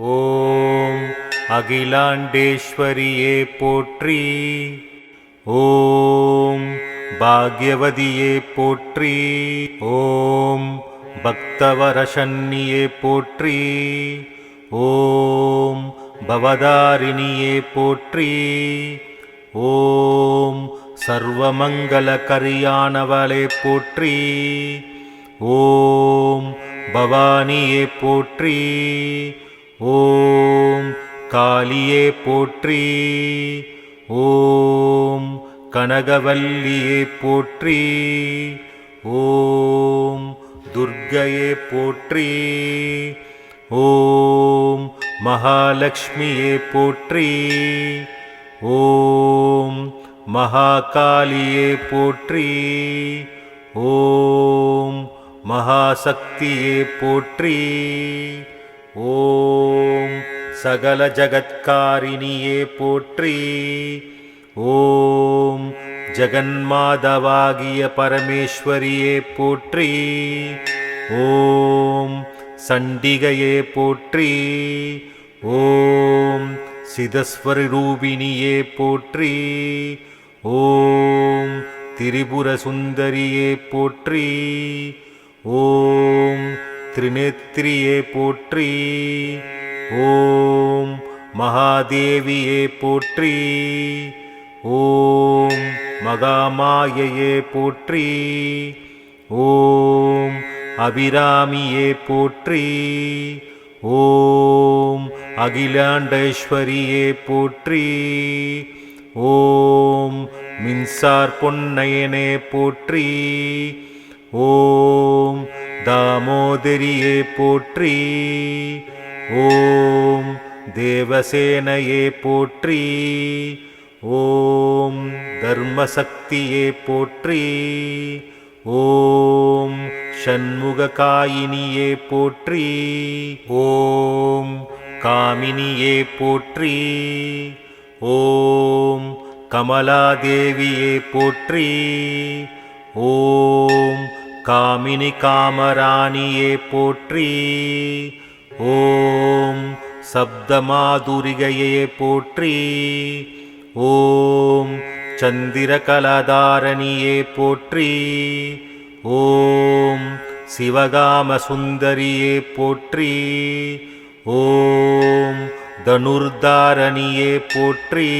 ஓம் அகிலாண்டேஸ்வரியே போற்றி. ஓம் பாக்யவதியே போற்றி. ஓம் பக்தவரசன்னியே போற்றி. ஓம் பவதாரிணியே போற்றி. ஓம் சர்வமங்கலகரியானவளே போற்றி. ஓம் பவானியே போற்றி. ஓம் காளியே போற்றி ஓம் கனகவல்லியே போற்றி ஓம் துர்கையே போற்றி ஓம் மகாலட்சுமியே போற்றி ஓம் மகாகாளியே போற்றி ஓம் மகாசக்தியே போற்றி. ஓம் சகல ஜகத்காரிணியே போற்றி. ஓம் ஜகன்மாதவாகிய பரமேஸ்வரியே போற்றி. ஓம் சண்டிகையே போற்றி. ஓம் சிதஸ்வரூபிணியே போற்றி. ஓம் திரிபுர சுந்தரியே போற்றி. ஓம் திருநேத்திரியே போற்றி. ஓம் மகாதேவியே போற்றி. ஓம் மகாமாயையே போற்றி. ஓம் அபிராமியே போற்றி. ஓம் அகிலாண்டேஸ்வரியே போற்றி. ஓம் மின்சார் பொன்னையனே போற்றி. ஓம் தாமோதரியே போற்றி. ஓம் தேவசேனையே போற்றி. ஓம் தர்மசக்தியே போற்றி. ஓம் ஷண்முககாயினியே போற்றி. ஓம் காமினியே போற்றி. ஓம் கமலாதேவியே போற்றி. ஓம் காமினி காமராணியே போற்றி. ஓம் சப்தமாதுரிகையே போற்றி. ஓம் சந்திரகலதாரணியே போற்றி. ஓம் சிவகாம சுந்தரியே போற்றி. ஓம் தனுர்தாரணியே போற்றி.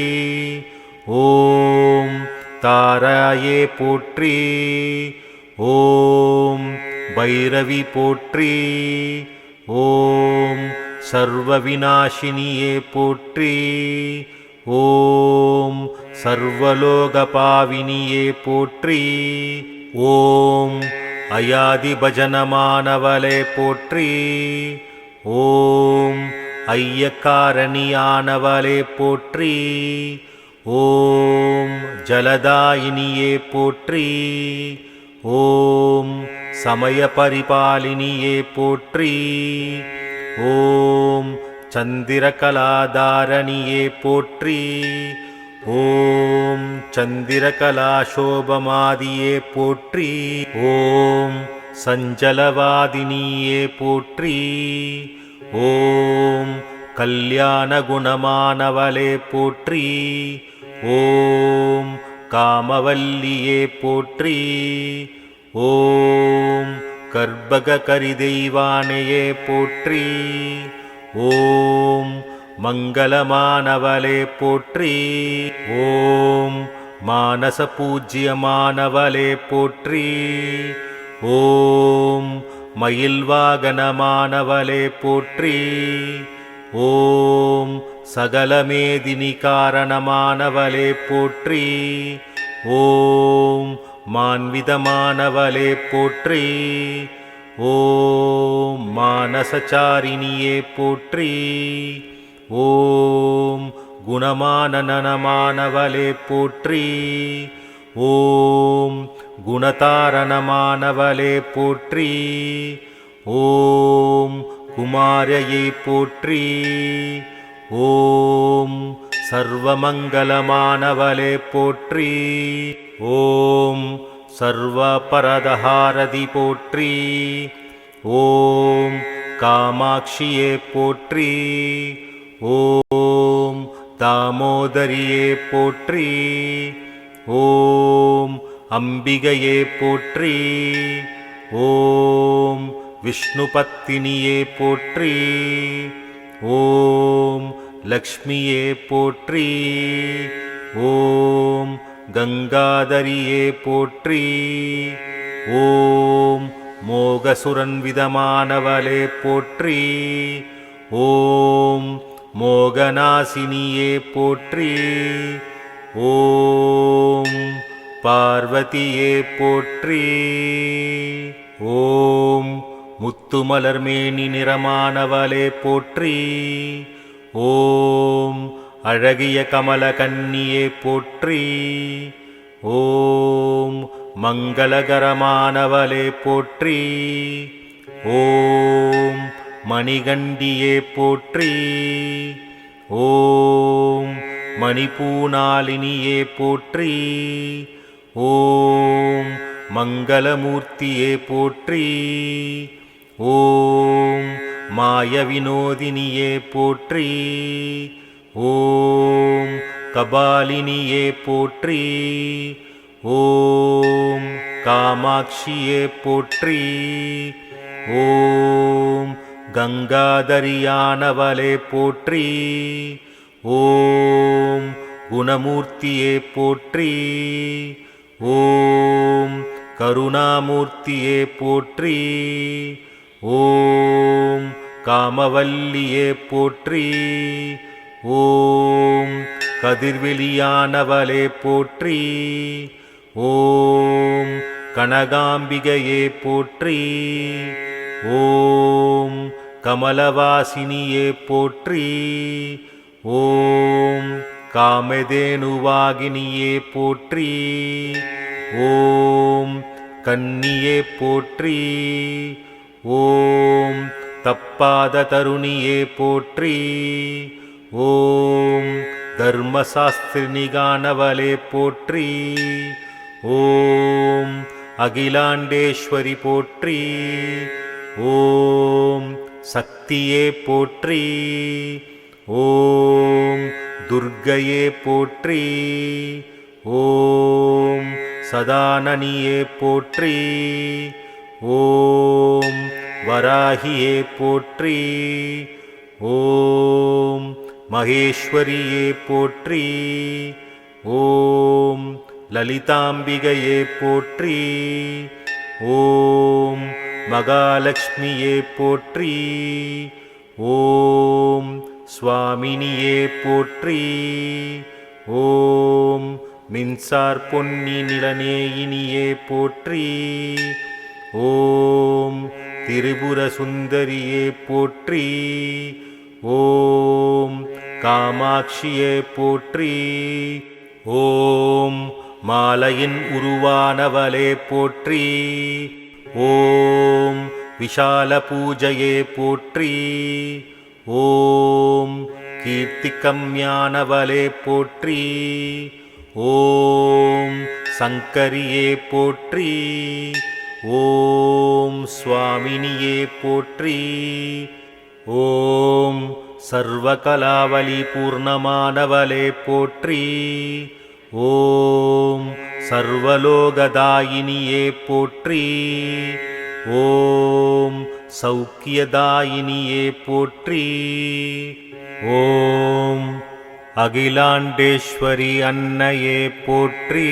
ஓம் தாராயே போற்றி. ஓம் பைரவி போற்றி ஓம் சர்வ விநாசினியே போற்றி ஓம் சர்வலோக பாவினியே போற்றி ஓம் அயாதி பஜனமானவளே போற்றி ஓம் ஐயக்காரணியானவளே போற்றி ஓம் ஜலதாயினியே போற்றி ஓம் சமய பரிபாலினியே போற்றி. ஓம் சந்திரகலாதாரணியே போற்றி. ஓம் சந்திரகலாசோபமாதியே போற்றி. ஓம் சஞ்சலவாதினியே போற்றி. ஓம் கல்யாண குணமானவளே போற்றி. ஓம் காமவல்லியே போற்றி. ஓம் கர்ப்பகரி கரிதெய்வானையே போற்றி. ஓம் மங்களமானவளே போற்றி. ஓம் மானச பூஜ்யமானவளே போற்றி. ஓம் மயில்வாகனமானவளே போற்றி. ஓம் சகலமேதினி காரணமானவளே போற்றி. ஓம் மான்விதமானவளே போற்றி. ஓம் மானசச்சாரிணியே போற்றி. ஓம் குணமானனமானவளே போற்றி. ஓம் குணதாரணமானவளே போற்றி. ஓம் குமாரையை போற்றி. ஓம் சர்வமங்கலமானவளே போற்றி. ஓம் சர்வபரதஹாரதி போற்றி. ஓம் காமாட்சியே போற்றி. ஓம் தாமோதரியே போற்றி. ஓம் அம்பிகையே போற்றி. ஓம் விஷ்ணுபத்தினியே போற்றி. ஓம் லக்ஷ்மியே போற்றி ஓம் கங்காதரியே போற்றி ஓம் மோகசுரன் விதமானவளே போற்றி ஓம் மோகநாசினியே போற்றி ஓம் பார்வதியே போற்றி ஓம் முத்துமலர் மேனி நிறமானவளே போற்றி. ஓம் அழகிய கமல கன்னியே போற்றி. ஓம் மங்களகரமானவளே போற்றி. ஓம் மணிகண்டியே போற்றி. ஓம் மணிபூனாலினியே போற்றி. ஓம் மங்களமூர்த்தியே போற்றி. ஓம் மாய வினோதினியே போற்றி. ஓம் கபாலினியே போற்றி. ஓம் காமாட்சியே போற்றி. ஓம் கங்காதரியானவளே போற்றி. ஓம் குணமூர்த்தியே போற்றி. ஓம் கருணாமூர்த்தியே போற்றி. ஓம் காமவல்லியே போற்றி. ஓம் கதிர்வெளியானவளே போற்றி. ஓம் கனகாம்பிகையே போற்றி. ஓம் கமலவாசினியே போற்றி. ஓம் காமதேனுவாகினியே போற்றி. ஓம் கன்னியே போற்றி. ஓம் தப்பாத தருணியே போற்றி. ஓம் தர்மசாஸ்திரினிகானவளே போற்றி. ஓம் அகிலாண்டேஸ்வரி போற்றி. ஓம் சக்தியே போற்றி. ஓம் துர்கையே போற்றி. ஓம் சதானனியே போற்றி. ஓம் வராகியே போற்றி. ஓம் மகேஸ்வரியே போற்றி. ஓம் லலிதாம்பிகையே போற்றி. ஓம் மகாலட்சுமியே போற்றி. ஓம் சுவாமினியே போற்றி. ஓம் மின்சார் பொன்னி நிலநேயினியே போற்றி. ஓம் திரிபுர சுந்தரியே போற்றி ஓம் காமாட்சியே போற்றி ஓம் மாலையின் உருவானவளே போற்றி ஓம் விஷால பூஜையே போற்றி ஓம் கீர்த்திகம்யானவளே போற்றி ஓம் சங்கரியே போற்றி ஓம் சுவாமினியே போற்றி. ஓம் சர்வகலாவலி பூர்ணமானவளே போற்றி. ஓம் சர்வலோகதாயினியே போற்றி. ஓம் சௌக்கியதாயினியே போற்றி. ஓம் அகிலாண்டேஸ்வரி அன்னையே போற்றி.